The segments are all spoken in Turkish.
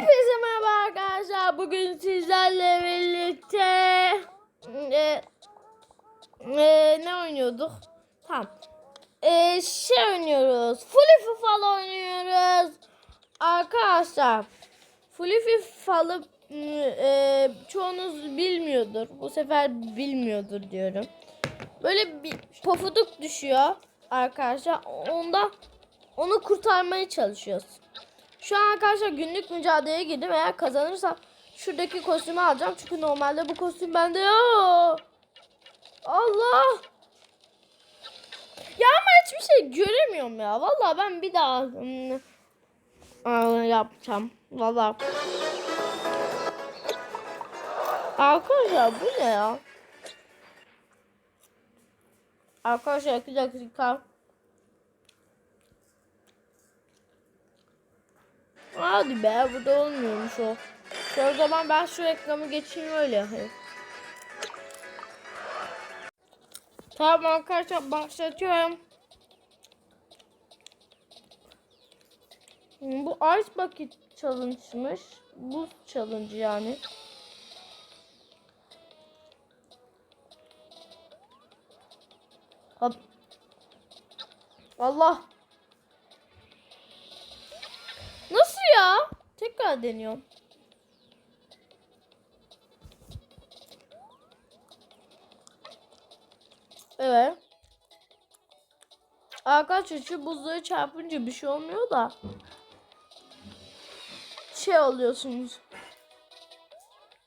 Hepinize merhaba arkadaşlar. Bugün sizlerle birlikte e, e, ne oynuyorduk? Tamam. E, şey oynuyoruz. Fully FIFA oynuyoruz. Arkadaşlar. Fully FIFA'lı e, çoğunuz bilmiyordur. Bu sefer bilmiyordur diyorum. Böyle bir pofuduk düşüyor arkadaşlar. Onda onu kurtarmaya çalışıyoruz. Şu an arkadaşlar günlük mücadeleye girdim. Eğer kazanırsam şuradaki kostümü alacağım. Çünkü normalde bu kostüm bende yok. Allah. Ya ama hiçbir şey göremiyorum ya. Vallahi ben bir daha hmm, yapacağım. Vallahi. Arkadaşlar bu ne ya? Arkadaşlar iki dakika. Hadi be burada olmuyormuş o. Şu o zaman ben şu reklamı geçeyim öyle yapayım. Tamam arkadaşlar başlatıyorum. Bu Ice Bucket Challenge'mış. Buz Challenge yani. Hop. Allah. Nasıl ya? Tekrar deniyorum. Evet. Arkadaşlar şu buzları çarpınca bir şey olmuyor da. Şey oluyorsunuz.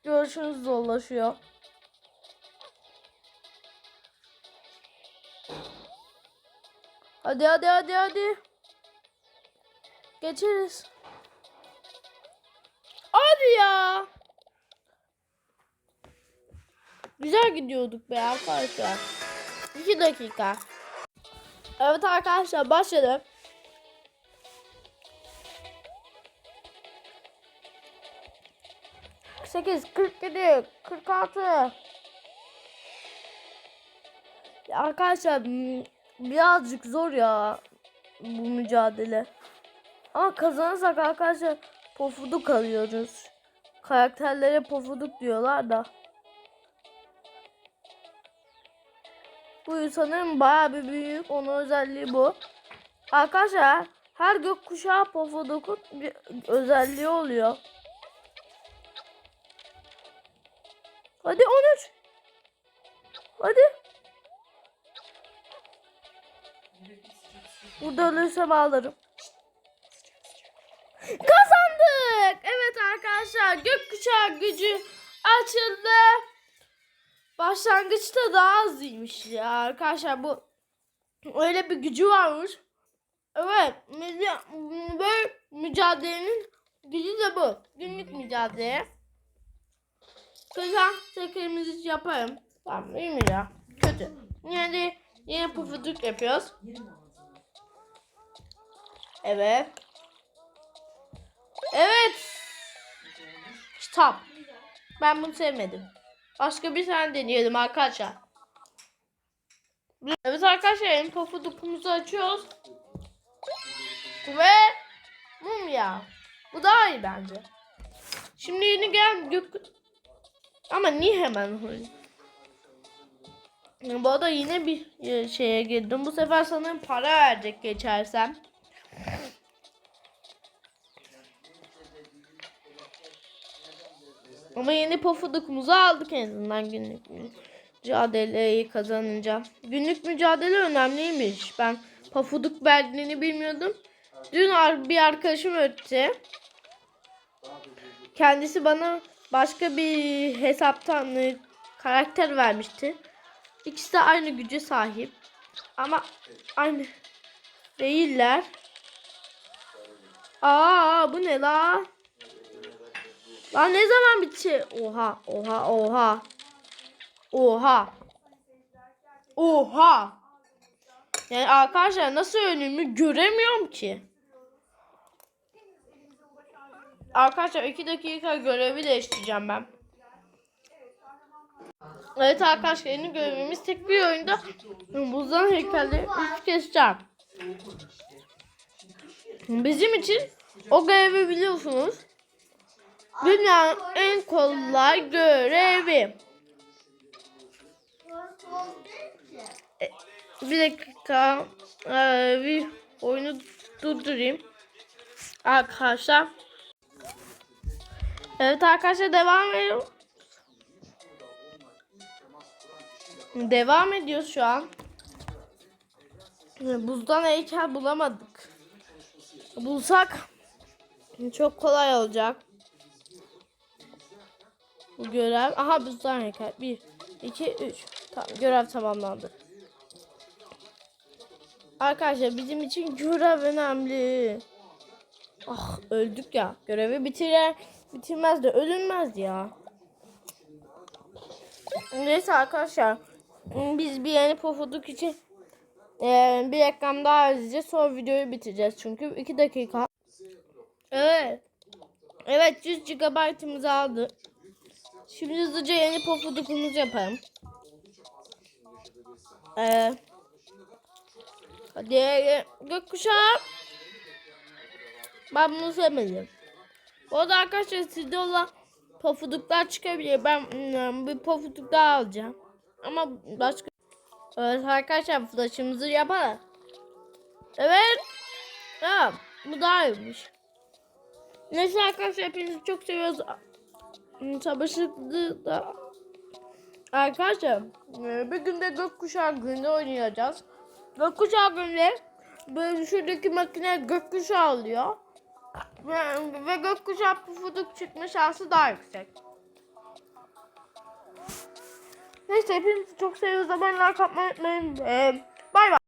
Görüşünüz zorlaşıyor. Hadi hadi hadi hadi. Geçeriz. Hadi ya. Güzel gidiyorduk be arkadaşlar. 2 dakika. Evet arkadaşlar başladı. Sekiz, kırk yedi, kırk altı. Arkadaşlar birazcık zor ya bu mücadele. Ama kazanırsak arkadaşlar pofuduk alıyoruz. Karakterlere pofuduk diyorlar da. Bu sanırım bayağı bir büyük. Onun özelliği bu. Arkadaşlar her gökkuşağı pofudukun bir özelliği oluyor. Hadi 13. Hadi. Burada ölürsem ağlarım. Kazandık. Arkadaşlar gökkuşağı gücü açıldı. Başlangıçta daha azıymış ya arkadaşlar bu öyle bir gücü varmış. Evet böyle mücadelenin gücü de bu. Günlük mücadele. Kızan tekrimizi yaparım. Tamam iyi mi ya? Kötü. De yine pufuduk yapıyoruz. Evet. Evet. Kitap. Ben bunu sevmedim. Başka bir tane deneyelim arkadaşlar. Evet arkadaşlar en pofudukumuzu açıyoruz. Ve mum ya. Bu daha iyi bence. Şimdi yeni gelen gök... Ama niye hemen Bu arada yine bir e, şeye girdim. Bu sefer sanırım para verecek geçersem. Ama yeni pofudukumuzu aldık en azından günlük mücadeleyi kazanınca. Günlük mücadele önemliymiş. Ben pofuduk verdiğini bilmiyordum. Dün bir arkadaşım öttü. Kendisi bana başka bir hesaptan e, karakter vermişti. İkisi de aynı güce sahip. Ama aynı değiller. Aa bu ne la? Lan ne zaman bitecek? Oha, oha, oha. Oha. Oha. Yani arkadaşlar nasıl önümü göremiyorum ki. Arkadaşlar 2 dakika görevi değiştireceğim ben. Evet arkadaşlar yeni görevimiz tek bir oyunda buzdan heykelleri üç keseceğim. Bizim için o görevi biliyorsunuz. Dünyanın en kolay görevi. E, Bir dakika. Ee, bir oyunu durdurayım. Arkadaşlar. Evet arkadaşlar devam ediyor. Devam ediyoruz şu an. Buzdan heykel bulamadık. Bulsak çok kolay olacak. Bu görev. Aha buzdan heykel. 1, 2, 3. Tamam görev tamamlandı. Arkadaşlar bizim için görev önemli. Ah öldük ya. Görevi bitirir, bitirmez de ölünmez ya. Neyse arkadaşlar. Biz bir yeni pofuduk için eee, bir reklam daha izleyeceğiz. Sonra videoyu bitireceğiz. Çünkü 2 dakika. Evet. Evet 100 GB'ımızı aldı. Şimdi hızlıca yeni pofudukumuzu yapalım. Ee, hadi gökkuşağı. Ben bunu sevmedim. Bu arada arkadaşlar sizde olan pofuduklar çıkabilir. Ben mm, bir pofuduk daha alacağım. Ama başka... Evet arkadaşlar flash'ımızı yapalım. Evet. Ya bu daha iyiymiş. Neyse arkadaşlar hepinizi çok seviyoruz. Sabırsızlığı da Arkadaşlar e, bir günde gökkuşağı günde oynayacağız. Gökkuşağı günde böyle şuradaki makine gökkuşağı alıyor. Ve, ve gökkuşağı pufuduk çıkma şansı daha yüksek. Neyse hepinizi çok seviyoruz. Abone atmayı unutmayın. Ee, Bay bay.